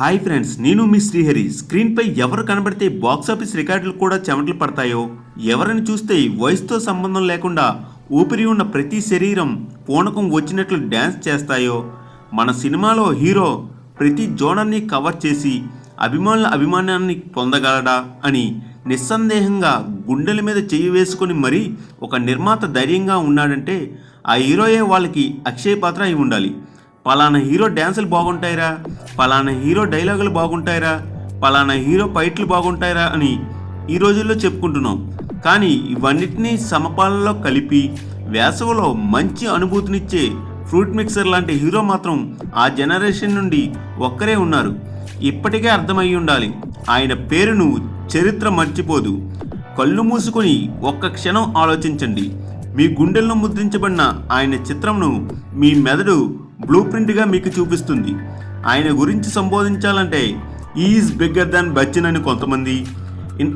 Hi friends నేను మీ శ్రీహరి. స్క్రీన్పై ఎవరు కనబడితే బాక్సాఫీస్ రికార్డులు కూడా చెమటలు పడతాయో ఎవరిని చూస్తే వయసుతో సంబంధం లేకుండా ఊపిరి ఉన్న ప్రతి శరీరం పూనకం వచ్చినట్లు డ్యాన్స్ చేస్తాయో మన సినిమాలో హీరో ప్రతి జోనర్ని కవర్ చేసి అభిమానుల అభిమానాన్ని పొందగలడా అని నిస్సందేహంగా గుండెల మీద చెయ్యి వేసుకొని మరీ ఒక నిర్మాత ధైర్యంగా ఉన్నాడంటే ఆ హీరోయే వాళ్ళకి అక్షయ పాత్ర అయి ఉండాలి. పలానా హీరో డ్యాన్సులు బాగుంటాయిరా పలానా హీరో డైలాగులు బాగుంటాయిరా పలానా హీరో ఫైట్లు బాగుంటాయిరా అని ఈ రోజుల్లో చెప్పుకుంటున్నాం. కానీ ఇవన్నిటినీ సమపాలలో కలిపి వేసవిలో మంచి అనుభూతినిచ్చే ఫ్రూట్ మిక్సర్ లాంటి హీరో మాత్రం ఆ జనరేషన్ నుండి ఒక్కరే ఉన్నారు. ఇప్పటికే అర్థమయ్యి ఉండాలి ఆయన పేరును చరిత్ర మర్చిపోదు. కళ్ళు మూసుకొని ఒక్క క్షణం ఆలోచించండి. మీ గుండెల్లో ముద్రించబడిన ఆయన చిత్రంను మీ మెదడు బ్లూ ప్రింట్గా మీకు చూపిస్తుంది. ఆయన గురించి సంబోధించాలంటే ఈజ్ బిగ్గర్ దాన్ బచ్చన్ అని కొంతమంది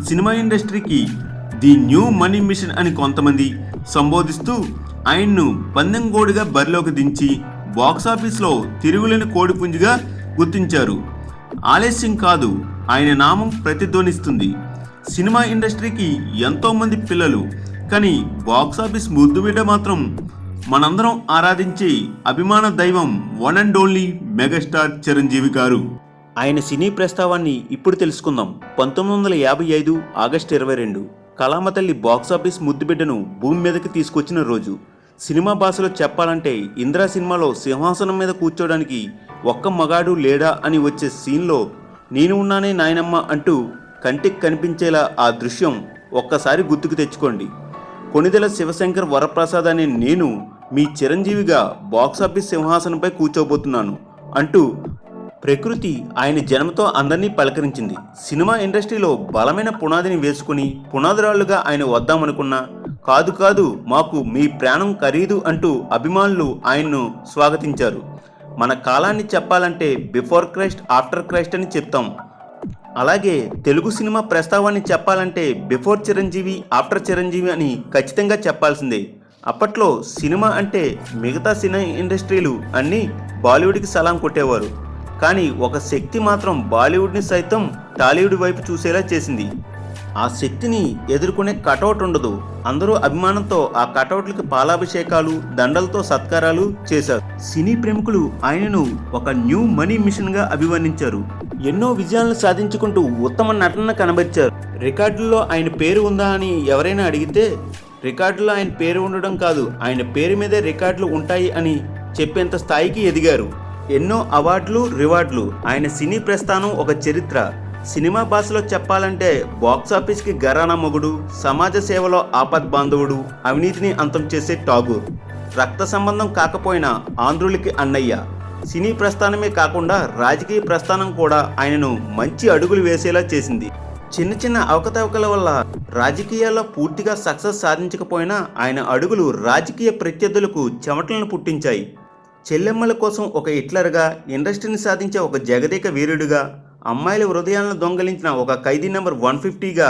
సినిమా ఇండస్ట్రీకి ది న్యూ మనీ మిషన్ అని కొంతమంది సంబోధిస్తూ ఆయన్ను పందెంగోడిగా బరిలోకి దించి బాక్సాఫీస్లో తిరుగులేని కోడిపుంజిగా గుర్తించారు. ఆలస్యం కాదు ఆయన నామం ప్రతిధ్వనిస్తుంది. సినిమా ఇండస్ట్రీకి ఎంతోమంది పిల్లలు కానీ బాక్సాఫీస్ ముద్దుబిడ్డ మాత్రం మనందరం ఆరాధించే అభిమాన దైవం one and only megastar Chiranjeevi garu. ఆయన సినీ ప్రస్తావాన్ని ఇప్పుడు తెలుసుకుందాం. పంతొమ్మిది వందల యాభై ఐదు ఆగస్టు ఇరవై రెండు కళామతల్లి బాక్సాఫీస్ ముద్దుబిడ్డను భూమి మీదకి తీసుకొచ్చిన రోజు. సినిమా భాషలో చెప్పాలంటే ఇందిరా సినిమాలో సింహాసనం మీద కూర్చోడానికి ఒక్క మగాడు లేడా అని వచ్చే సీన్లో నేను ఉన్నానే నాయనమ్మ అంటూ కంటికి కనిపించేలా ఆ దృశ్యం ఒక్కసారి గుర్తుకు తెచ్చుకోండి. కొనిదెల శివశంకర్ వరప్రసాద్ అనే నేను మీ చిరంజీవిగా బాక్సాఫీస్ సింహాసనంపై కూర్చోబోతున్నాను అంటూ ప్రకృతి ఆయన జన్మతో అందరినీ పలకరించింది. సినిమా ఇండస్ట్రీలో బలమైన పునాదిని వేసుకుని పునాదురాళ్ళుగా ఆయన వద్దామనుకున్నా కాదు కాదు మాకు మీ ప్రాణం ఖరీదు అంటూ అభిమానులు ఆయన్ను స్వాగతించారు. మన కాలాన్ని చెప్పాలంటే బిఫోర్ క్రైస్ట్ ఆఫ్టర్ క్రైస్ట్ అని చెప్తాం. అలాగే తెలుగు సినిమా ప్రస్తావాన్ని చెప్పాలంటే బిఫోర్ చిరంజీవి ఆఫ్టర్ చిరంజీవి అని ఖచ్చితంగా చెప్పాల్సిందే. అప్పట్లో సినిమా అంటే మిగతా సినీ ఇండస్ట్రీలు అన్నీ బాలీవుడ్కి సలాం కొట్టేవారు. కానీ ఒక శక్తి మాత్రం బాలీవుడ్ని సైతం టాలీవుడ్ వైపు చూసేలా చేసింది. ఆ శక్తిని ఎదుర్కొనే కటౌట్ ఉండదు. అందరూ అభిమానంతో ఆ కటౌట్లకి పాలాభిషేకాలు దండలతో సత్కారాలు చేశారు. సినీ ప్రముఖులు ఆయనను ఒక న్యూ మనీ మిషన్గా అభివర్ణించారు. ఎన్నో విజయాలను సాధించుకుంటూ ఉత్తమ నటన కనబరిచారు. రికార్డుల్లో ఆయన పేరు ఉందా అని ఎవరైనా అడిగితే రికార్డులో ఆయన పేరు ఉండడం కాదు ఆయన పేరు మీదే రికార్డులు ఉంటాయి అని చెప్పేంత స్థాయికి ఎదిగారు. ఎన్నో అవార్డులు రివార్డులు ఆయన సినీ ప్రస్థానం ఒక చరిత్ర. సినిమా భాషలో చెప్పాలంటే బాక్సాఫీస్కి గరానా మొగుడు సమాజ సేవలో ఆపద్ బాంధవుడు అవినీతిని అంతం చేసే టాగూర్ రక్త సంబంధం కాకపోయినా ఆంధ్రులకి అన్నయ్య. సినీ ప్రస్థానమే కాకుండా రాజకీయ ప్రస్థానం కూడా ఆయనను మంచి అడుగులు వేసేలా చేసింది. చిన్న చిన్న అవకతవకల వల్ల రాజకీయాల్లో పూర్తిగా సక్సెస్ సాధించకపోయినా ఆయన అడుగులు రాజకీయ ప్రత్యర్థులకు చెమటలను పుట్టించాయి. చెల్లెమ్మల కోసం ఒక హిట్లర్గా ఇండస్ట్రీని సాధించే ఒక జగదేక వీరుడిగా అమ్మాయిల హృదయాలను దొంగలించిన ఒక ఖైదీ నెంబర్ వన్ ఫిఫ్టీగా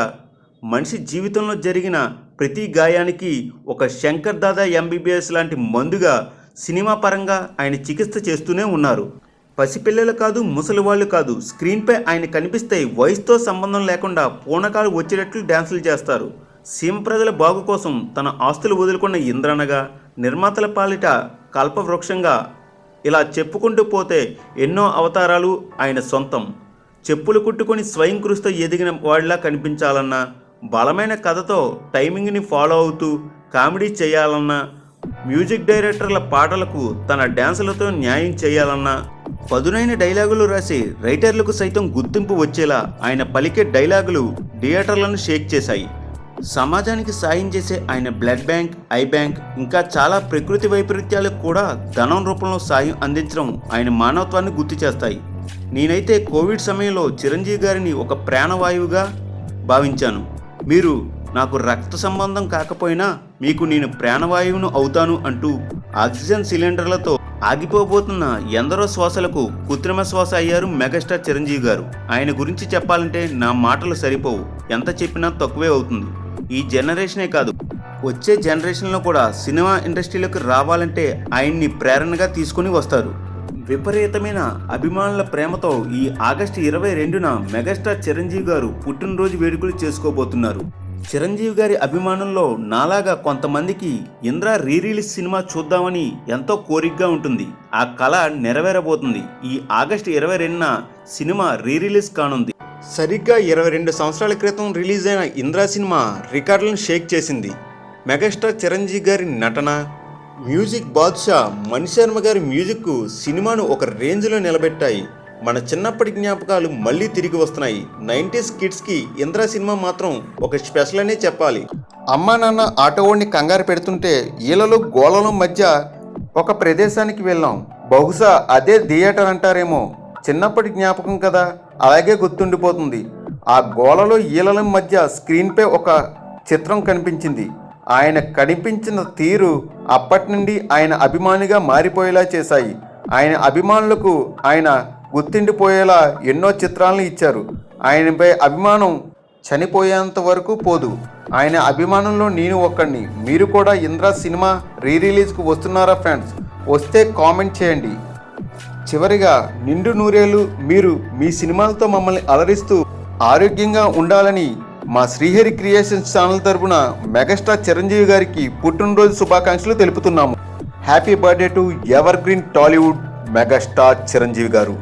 మనిషి జీవితంలో జరిగిన ప్రతి గాయానికి ఒక శంకర్ దాదా ఎంబీబీఎస్ లాంటి మందుగా సినిమా పరంగా ఆయన చికిత్స చేస్తూనే ఉన్నారు. పసిపిల్లలు కాదు ముసలివాళ్ళు కాదు స్క్రీన్పై ఆయన కనిపిస్తే వయసుతో సంబంధం లేకుండా పూనకాలు వచ్చేటట్లు డ్యాన్సులు చేస్తారు. సీమ ప్రజల బాగు కోసం తన ఆస్తులు వదులుకున్న ఇంద్రనగా నిర్మాతల పాలిట కల్పవృక్షంగా ఇలా చెప్పుకుంటూ పోతే ఎన్నో అవతారాలు ఆయన సొంతం. చెప్పులు కుట్టుకొని స్వయం కృషితో ఎదిగిన వాడిలా కనిపించాలన్నా బలమైన కథతో టైమింగ్ని ఫాలో అవుతూ కామెడీ చేయాలన్నా మ్యూజిక్ డైరెక్టర్ల పాటలకు తన డ్యాన్సులతో న్యాయం చేయాలన్నా పదునైన డైలాగులు రాసి రైటర్లకు సైతం గుర్తింపు వచ్చేలా ఆయన పలికే డైలాగులు థియేటర్లను షేక్ చేశాయి. సమాజానికి సాయం చేసే ఆయన బ్లడ్ బ్యాంక్ ఐ బ్యాంక్ ఇంకా చాలా ప్రకృతి వైపరీత్యాలకు కూడా ధనం రూపంలో సాయం అందించడం ఆయన మానవత్వాన్ని గుర్తు చేస్తాయి. నేనైతే కోవిడ్ సమయంలో చిరంజీవి గారిని ఒక ప్రాణవాయువుగా భావించాను. మీరు నాకు రక్త సంబంధం కాకపోయినా మీకు నేను ప్రాణవాయువును అవుతాను అంటూ ఆక్సిజన్ సిలిండర్లతో ఆగిపోబోతున్న ఎందరో శ్వాసలకు కృత్రిమ శ్వాస అయ్యారు మెగాస్టార్ చిరంజీవి గారు. ఆయన గురించి చెప్పాలంటే నా మాటలు సరిపోవు. ఎంత చెప్పినా తక్కువే అవుతుంది. ఈ జనరేషనే కాదు వచ్చే జనరేషన్లో కూడా సినిమా ఇండస్ట్రీలోకి రావాలంటే ఆయన్ని ప్రేరణగా తీసుకొని వస్తారు. విపరీతమైన అభిమానుల ప్రేమతో ఈ ఆగస్టు ఇరవై రెండున మెగాస్టార్ చిరంజీవి గారు పుట్టినరోజు వేడుకలు చేసుకోబోతున్నారు. చిరంజీవి గారి అభిమానుల్లో నాలాగా కొంతమందికి ఇంద్ర రీ రిలీజ్ సినిమా చూద్దామని ఎంతో కోరికగా ఉంటుంది. ఆ కళ నెరవేరబోతుంది. ఈ ఆగస్టు ఇరవై రెండున సినిమా రీ రిలీజ్ కానుంది. సరిగ్గా ఇరవై రెండు సంవత్సరాల క్రితం రిలీజ్ అయిన ఇంద్రా సినిమా రికార్డులను షేక్ చేసింది. మెగాస్టార్ చిరంజీవి గారి నటన మ్యూజిక్ బాద్షా మణిశర్మ గారి మ్యూజిక్ సినిమాను ఒక రేంజ్లో నిలబెట్టాయి. మన చిన్నప్పటి జ్ఞాపకాలు మళ్ళీ తిరిగి వస్తున్నాయి. నైంటీస్ కిడ్స్కి ఇంద్రా సినిమా మాత్రం ఒక స్పెషల్ అనే చెప్పాలి. అమ్మా నాన్న ఆటోవాడిని కంగారు పెడుతుంటే ఈలలో గోళల మధ్య ఒక ప్రదేశానికి వెళ్ళాం. బహుశా అదే థియేటర్ అంటారేమో. చిన్నప్పటి జ్ఞాపకం కదా. అలాగే గుర్తుండిపోతుంది. ఆ గోలలో ఈలల మధ్య స్క్రీన్పై ఒక చిత్రం కనిపించింది. ఆయన కనిపించిన తీరు అప్పటి నుండి ఆయన అభిమానిగా మారిపోయేలా చేశాయి. ఆయన అభిమానులకు ఆయన గుర్తుండిపోయేలా ఎన్నో చిత్రాలను ఇచ్చారు. ఆయనపై అభిమానం చనిపోయేంత వరకు పోదు. ఆయన అభిమానంలో నేను ఒక్కడిని. మీరు కూడా ఇంద్రా సినిమా రీ రిలీజ్కు వస్తున్నారా ఫ్రెండ్స్? వస్తే కామెంట్ చేయండి. చివరిగా నిండు నూరేలు మీరు మీ సినిమాలతో మమ్మల్ని అలరిస్తూ ఆరోగ్యంగా ఉండాలని మా శ్రీహరి క్రియేషన్స్ ఛానల్ తరపున మెగాస్టార్ చిరంజీవి గారికి పుట్టినరోజు శుభాకాంక్షలు తెలుపుతున్నాము. Happy birthday to evergreen Tollywood megastar Chiranjeevi garu.